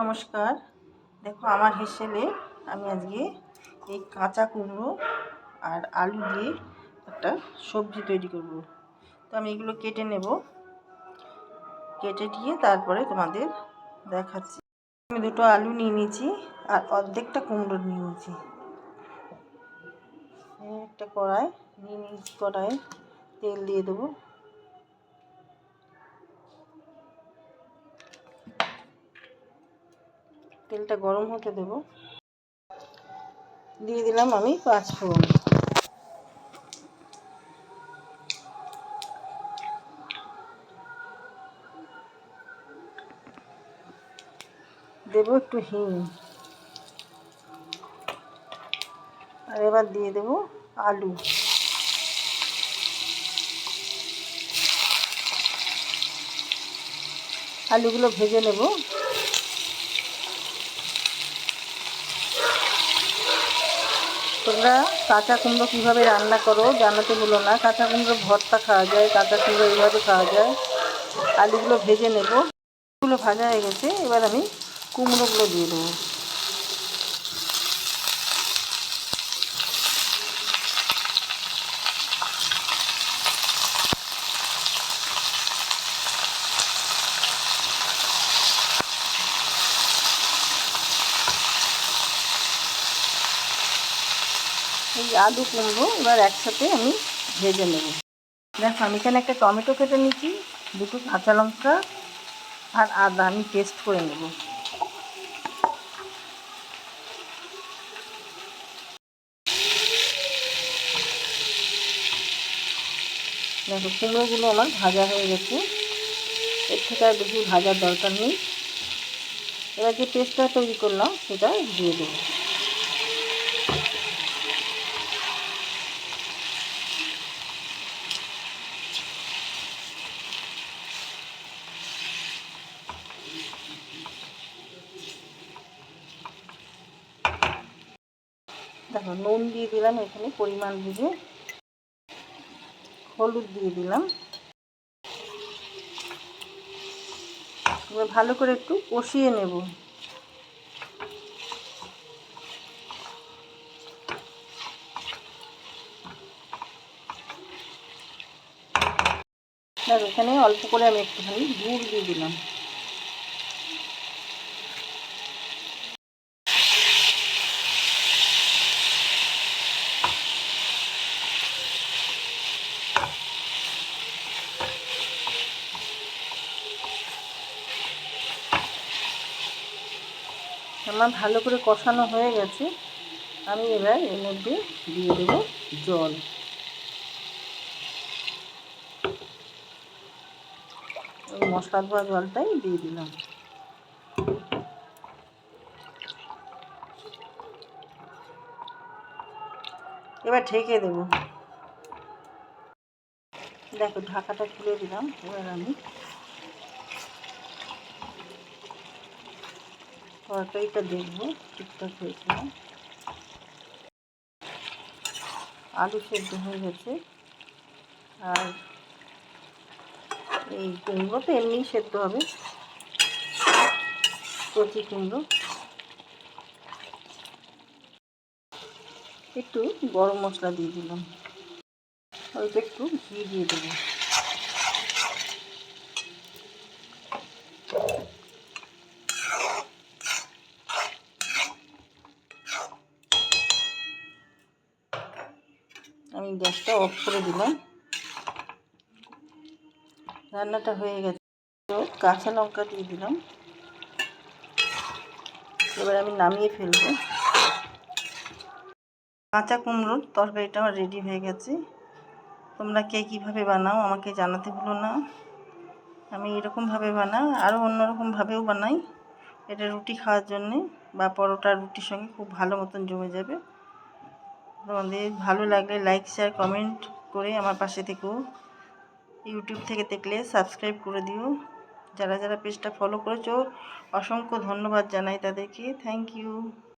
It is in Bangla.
নমস্কার। দেখো, আমার হিসেবে আমি আজকে এই কাঁচা কুমড়ো আর আলু দিয়ে একটা সবজি তৈরি করব। তো আমি এগুলো কেটে নেব। কেটে দিয়ে তারপরে তোমাদের দেখাচ্ছি। আমি দুটো আলু নিয়ে নিয়েছি আর অর্ধেকটা কুমড়ো নিয়ে নিয়েছি। একটা কড়াই নিয়ে নিয়েছি কড়াই তেল দিয়ে দেবো। তেলটা গরম হতে দেব। দিয়ে দিলাম আমি পাঁচ ফোড়ন। দেবো একটু হিং। আর এবার দিয়ে দেবো আলু। আলুগুলো ভেজে নেব। তোমরা কাঁচা কুমড়ো কীভাবে রান্না করো জানাতে বলো না। কাঁচা কুমড়ো ভর্তা খাওয়া যায়, কাঁচা কুমড়ো এইভাবে খাওয়া যায়। আলুগুলো ভেজে নেব। এগুলো ভাজা হয়ে গেছে, এবার আমি কুমড়োগুলো দিয়ে দেবো। এই আলু কুমড়ো এবার একসাথে আমি ভেজে নেব। দেখো, আমি এখানে একটা টমেটো কেটে নিচ্ছি দুটো কাঁচা লঙ্কা আর আদা আমি পেস্ট করে নেব। দেখো, কুমড়োগুলো আমার ভাজা হয়ে গেছে। এর থেকে আর বেশি ভাজার দরকার নেই। এবার যে পেস্টটা তৈরি করলাম, সেটা দিয়ে দেবো। দেখো, নুন দিয়ে দিলাম, এখানে পরিমাণ বুঝে হলুদ দিয়ে দিলাম। ভালো করে একটু কষিয়ে নেব। দেখো, এখানে অল্প করে আমি একটুখানি গুড় দিয়ে দিলাম। আমার ভালো করে কষানো হয়ে গেছে, আমি এবার এর মধ্যে দিয়ে দেব জল। ওই মশলা ধোয়া জলটাই দিয়ে দিলাম। এবার ঢেকে দেব। দেখো, ঢাকাটা খুলে দিলাম, এবার আমি তরকারিটা দেখব ঠিকঠাক হয়েছে। না আলু সেদ্ধ হয়ে গেছে। আর এই কুমড়ো তো এমনি সেদ্ধ হবে। কচি কুমড়ো। একটু গরম মশলা দিয়ে দিলাম। অল্প একটু ঘি দিয়ে দেবো। আমি গ্যাসটা অফ করে দিলাম। রান্নাটা হয়ে গেছে। কাঁচা লঙ্কা দিয়ে দিলাম। এবার আমি নামিয়ে ফেলব। কাঁচা কুমড়োর তরকারিটা আমার রেডি হয়ে গেছে। তোমরা কে কীভাবে বানাও আমাকে জানাতে ভুলো না। আমি এরকমভাবে বানাই, আরও অন্যরকমভাবেও বানাই। এটা রুটি খাওয়ার জন্যে বা পরোটা রুটির সঙ্গে খুব ভালো মতন জমে যাবে। তোমাদের ভালো লাগলে লাইক শেয়ার কমেন্ট করে আমার পাশে থেকেও ইউটিউব থেকে দেখলে সাবস্ক্রাইব করে দিও। যারা যারা পেজটা ফলো করেছ, অসংখ্য ধন্যবাদ জানাই তাদেরকে। Thank you